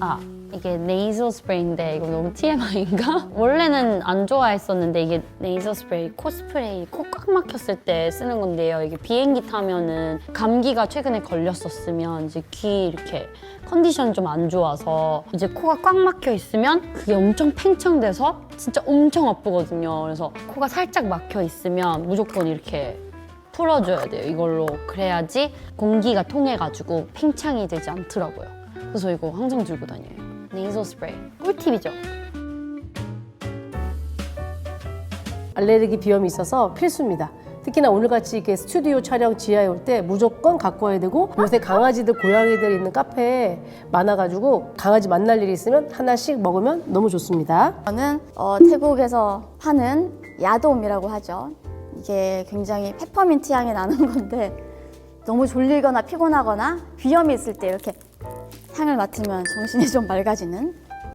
아 이게 네이저 스프레이인데 이거 너무 TMI인가? 원래는 안 좋아했었는데 이게 네이저 스프레이 코 스프레이 코 꽉 막혔을 때 쓰는 건데요. 이게 비행기 타면은 감기가 최근에 걸렸었으면 이제 귀 이렇게 컨디션 좀안 좋아서 이제 코가 꽉 막혀 있으면 그게 엄청 팽창돼서 진짜 엄청 아프거든요. 그래서 코가 살짝 막혀 있으면 무조건 이렇게 풀어줘야 돼요. 이걸로 그래야지 공기가 통해가지고 팽창이 되지 않더라고요. 그래서 이거 항상 들고 다녀요. 네이소 스프레이 꿀팁이죠. 알레르기 비염이 있어서 필수입니다. 특히나 오늘같이 이렇게 스튜디오 촬영 지하에 올 때 무조건 갖고 와야 되고 요새 강아지들, 고양이들 있는 카페에 많아가지고 강아지 만날 일이 있으면 하나씩 먹으면 너무 좋습니다. 저는 어, 태국에서 파는 야돔이라고 하죠. 이게 굉장히 페퍼민트 향이 나는 건데 너무 졸리거나 피곤하거나 비염이 있을 때 이렇게 향을 맡으면 정신이 좀 맑아지는